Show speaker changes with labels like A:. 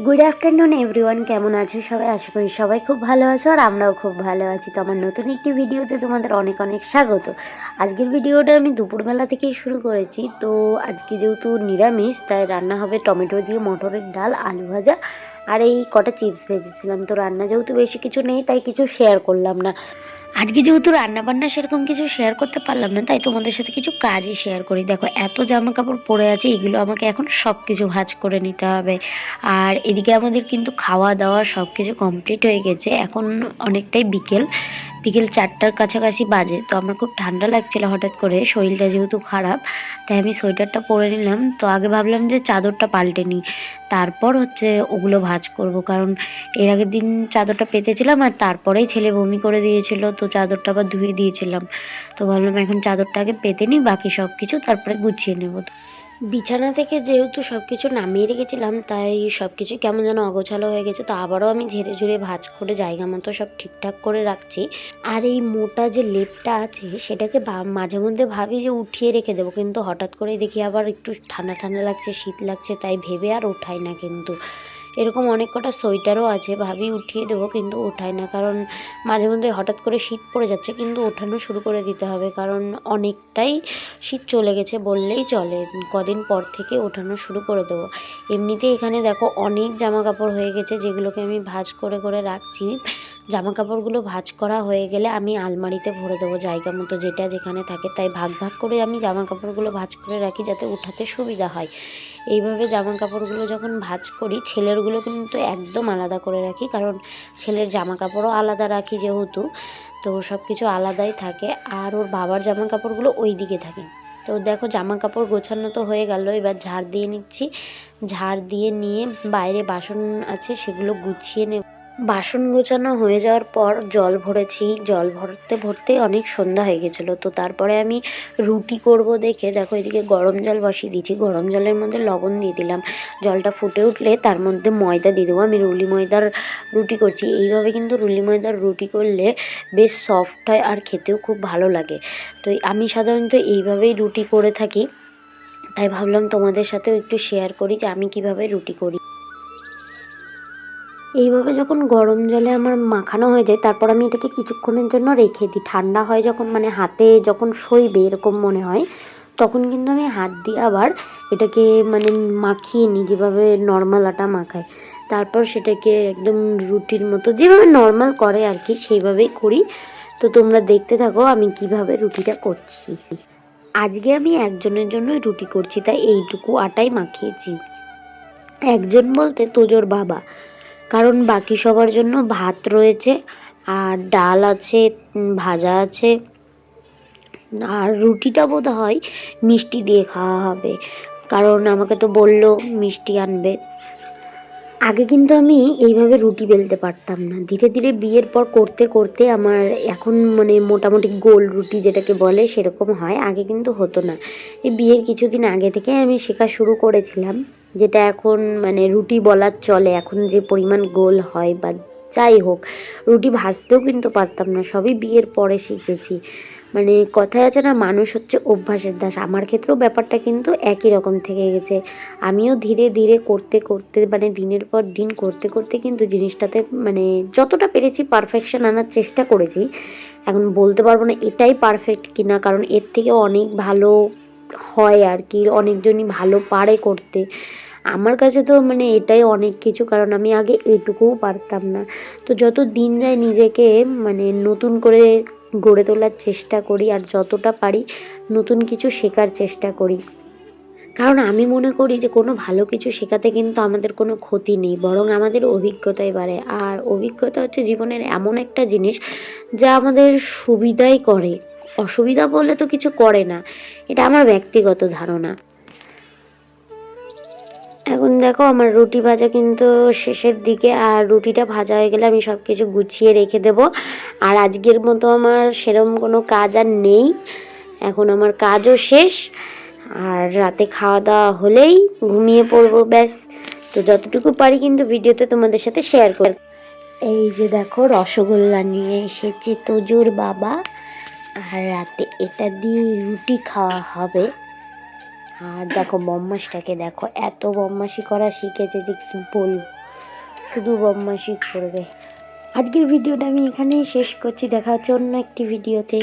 A: Good afternoon everyone কেমন আছো সবাই? আশা করি সবাই খুব ভালো আছো আর আমরাও খুব ভালো আছি। তো আমার নতুন একটি ভিডিওতে তোমাদের অনেক অনেক স্বাগত। আজকের ভিডিওটা আমি দুপুরবেলা থেকেই শুরু করেছি। তো আজকে যেহেতু নিরামিষ, তাই রান্না হবে টমেটো দিয়ে মটরের ডাল, আলু ভাজা আর এই কটা চিপস ভেজেছিলাম। তো রান্না যেহেতু বেশি কিছু নেই, তাই কিছু শেয়ার করলাম না। আজকে যেহেতু রান্না বান্না সেরকম কিছু শেয়ার করতে পারলাম না, তাই তোমাদের সাথে কিছু কাজই শেয়ার করি। দেখো, এত জামা কাপড় পরে আছে, এগুলো আমাকে এখন সব কিছু ভাজ করে নিতে হবে। আর এদিকে আমাদের কিন্তু খাওয়া দাওয়া সব কিছু কমপ্লিট হয়ে গেছে। এখন অনেকটাই বিকেল। বিকেল চারটার কাছাকাছি বাজে, তো আমার খুব ঠান্ডা লাগছিল হঠাৎ করে, শরীরটা যেহেতু খারাপ, তাই আমি সোয়েটারটা পরে নিলাম, তো আগে ভাবলাম যে চাদরটা পাল্টে নিই, তারপর হচ্ছে ওগুলো ভাজ করব, কারণ এর আগের দিন চাদরটা পেতেছিলাম আর তারপরেই ছেলে বমি করে দিয়েছিল, তো চাদরটা আবার ধুয়ে দিয়েছিলাম, তো ভাবলাম এখন চাদরটা আগে পেতে নিই, বাকি সব কিছু তারপরে গুছিয়ে নেব। বিছানা থেকে যেহেতু সব কিছু নামিয়ে রেখেছিলাম, তাই সব কিছু কেমন যেন অগোছালো হয়ে গেছে। তো আবারও আমি ঝেড়ে ঝুড়ে ভাঁজ করে জায়গা মতো সব ঠিকঠাক করে রাখছি। আর এই মোটা যে লেপটা আছে, সেটাকে মাঝে মধ্যে ভাবি যে উঠিয়ে রেখে দেবো, কিন্তু হঠাৎ করেই দেখি আবার একটু ঠান্ডা ঠান্ডা লাগছে, শীত লাগছে, তাই ভেবে আর ওঠাই না কিন্তু। এরকম অনেক কটা সোয়েটারও আছে, ভাবি উঠিয়ে দেবো কিন্তু ওঠায় না। কারণ মাঝে মধ্যে হঠাৎ করে শীত পড়ে যাচ্ছে, কিন্তু ওঠানো শুরু করে দিতে হবে। কারণ অনেকটাই শীত চলে গেছে বললেই চলে, কদিন পর থেকে ওঠানো শুরু করে দেবো। এমনিতে এখানে দেখো অনেক জামা কাপড় হয়ে গেছে যেগুলোকে আমি ভাজ করে করে রাখছি। জামা কাপড়গুলো ভাঁজ করা হয়ে গেলে আমি আলমারিতে ভরে দেবো জায়গা মতো যেটা যেখানে থাকে, তাই ভাগ ভাগ করে আমি জামা কাপড়গুলো ভাঁজ করে রাখি যাতে উঠাতে সুবিধা হয়। এইভাবে জামা কাপড়গুলো যখন ভাঁজ করি, ছেলেরগুলো কিন্তু একদম আলাদা করে রাখি, কারণ ছেলের জামা কাপড়ও আলাদা রাখি যেহেতু, তো সব কিছু আলাদাই থাকে, আর ওর বাবার জামা কাপড়গুলো ওই দিকে থাকে। তো দেখো জামা কাপড় গোছানো তো হয়ে গেল, এবার ঝাড় দিয়ে নিচ্ছি। ঝাড় দিয়ে নিয়ে বাইরে বাসন আছে, সেগুলো গুছিয়ে নেব। বাসন গোছানো হয়ে যাওয়ার পর জল ভরেছি। জল ভরতে ভরতে অনেক সন্ধ্যা হয়ে গেছিল। তো তারপরে আমি রুটি করব দেখে দেখো এদিকে গরম জল বসিয়ে দিয়েছি। গরম জলের মধ্যে লবণ দিয়ে দিলাম। জলটা ফুটে উঠলে তার মধ্যে ময়দা দিয়ে দেবো। আমি রুলি ময়দার রুটি করছি। এইভাবে কিন্তু রুলি ময়দার রুটি করলে বেশ সফট হয় আর খেতেও খুব ভালো লাগে। তো আমি সাধারণত এইভাবেই রুটি করে থাকি। তাই ভাবলাম তোমাদের সাথেও একটু শেয়ার করি যে আমি কীভাবে রুটি করি। এইভাবে যখন গরম জলে আমার মাখানো হয়ে যায়, তারপর আমি এটাকে কিছুক্ষণের জন্য রেখে দিই। ঠান্ডা হয় যখন মানে হাতে যখন সইবে এরকম মনে হয়, তখন কিন্তু আমি হাত দিয়ে আবার এটাকে মানে মাখিয়ে নিই, যেভাবে নর্মাল আটা মাখায়। তারপর সেটাকে একদম রুটির মতো, যেভাবে নর্মাল করে আর কি, সেইভাবেই করি। তো তোমরা দেখতে থাকো আমি কীভাবে রুটিটা করছি। আজকে আমি একজনের জন্যই রুটি করছি, তাই এইটুকু আটাই মাখিয়েছি। একজন বলতে তোজোর বাবা। কারণ বাকি সবার জন্য ভাত রয়েছে, আর ডাল আছে ভাজা আছে, আর রুটিটা বোধ হয় মিষ্টি দিয়ে খাওয়া হবে। কারণ আমাকে তো বলল মিষ্টি আনবে। আগে কিন্তু আমি এইভাবে রুটি বেলতে পারতাম না। ধীরে ধীরে বিয়ের পর করতে করতে আমার এখন মানে মোটামুটি গোল রুটি যেটাকে বলে সেরকম হয়। আগে কিন্তু হতো না। এই বিয়ের কিছুদিন আগে থেকে আমি শেখা শুরু করেছিলাম। যেটা এখন মানে রুটি বলার চলে, এখন যে পরিমাণ গোল হয় বা যাই হোক, রুটি ভাজতেও কিন্তু পারতাম না, সবই বিয়ের পরে শিখেছি। মানে কথায় আছে না, মানুষ হচ্ছে অভ্যাসের দাস। আমার ক্ষেত্রেও ব্যাপারটা কিন্তু একই রকম থেকে গেছে। আমিও ধীরে ধীরে করতে করতে মানে দিনের পর দিন করতে করতে কিন্তু জিনিসটাতে মানে যতটা পেরেছি পারফেকশন আনার চেষ্টা করেছি। এখন বলতে পারব না এটাই পারফেক্ট কিনা, কারণ এর থেকে অনেক ভালো হয় আর কি, অনেকজনই ভালো পারে করতে। আমার কাছে তো মানে এটাই অনেক কিছু, কারণ আমি আগে এটুকুও পারতাম না। তো যত দিন যায় নিজেকে মানে নতুন করে গড়ে তোলার চেষ্টা করি আর যতটা পারি নতুন কিছু শেখার চেষ্টা করি। কারণ আমি মনে করি যে কোনো ভালো কিছু শেখাতে কিন্তু আমাদের কোনো ক্ষতি নেই, বরং আমাদের অভিজ্ঞতাই বাড়ে। আর অভিজ্ঞতা হচ্ছে জীবনের এমন একটা জিনিস যা আমাদের সুবিধাই করে। অসুবিধা বলে তো কিছু করে না। এটা আমার ব্যক্তিগত ধারণা। এখন দেখো, আমার রুটি ভাজা কিন্তু শেষের দিকে, আর রুটিটা ভাজা হয়ে গেলে আমি সব কিছু গুছিয়ে রেখে দেব। আর আজকের মতো আমার সেরম কোনো কাজ আর নেই। এখন আমার কাজও শেষ। আর রাতে খাওয়া দাওয়া হলেই ঘুমিয়ে পড়ব, ব্যাস। তো যতটুকু পারি কিন্তু ভিডিওতে তোমাদের সাথে শেয়ার কর এই যে দেখো, রসগোল্লা নিয়ে এসেছে তোজোর বাবা। আর রাতে এটা দিয়ে রুটি খাওয়া হবে। আর দেখো বম্মাসটাকে দেখো, এত বম্মাসি করা শিখেছে যে কি বলব। শুধু বম্মাসি করবে। আজকের ভিডিওটা আমি এখানেই শেষ করছি। দেখা হচ্ছে অন্য একটি ভিডিওতে।